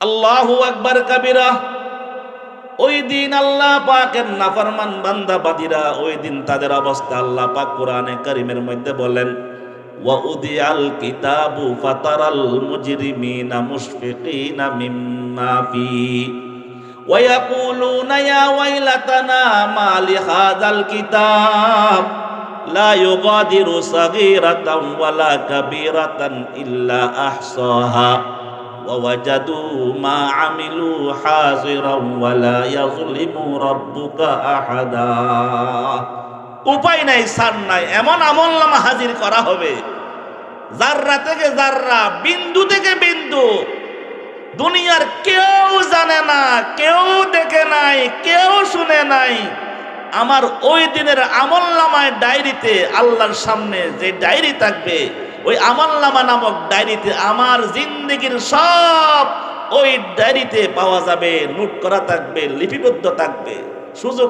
আল্লাহু আকবার কাবিরা ওই দিন আল্লাহ পাকের নাফরমান বান্দা বাদিরা ওই দিন তাদের অবস্থা আল্লাহ পাক কোরআনে কারিমের মধ্যে বলেন وَأُذِيَ الْكِتَابُ فَتَرَى الْمُجْرِمِينَ مُشْفِقِينَ مِمَّا فِيهِ وَيَقُولُونَ يَا وَيْلَتَنَا مَا لِهَذَا الْكِتَابِ لا يغادر صغيرة ولا كبيرة إلا أحصاها ووجدوا ما عملوا حاضرا ولا يظلم ربك أحدا উপায় নাই সার নাই এমন আমল নামা হাজির করা হবে জাররা থেকে জাররা বিন্দু থেকে বিন্দু দুনিয়ার কেউ জানে না কেউ দেখে নাই কেউ শুনে নাই আমার ওই দিনের আমল নামায় ডায়েরিতে আল্লাহর সামনে যে ডায়েরি থাকবে ওই আমল নামা নামক ডায়েরিতে আমার জিন্দগির সব ওই ডায়েরিতে পাওয়া যাবে, নোট করা থাকবে, লিপিবদ্ধ থাকবে, সুযোগ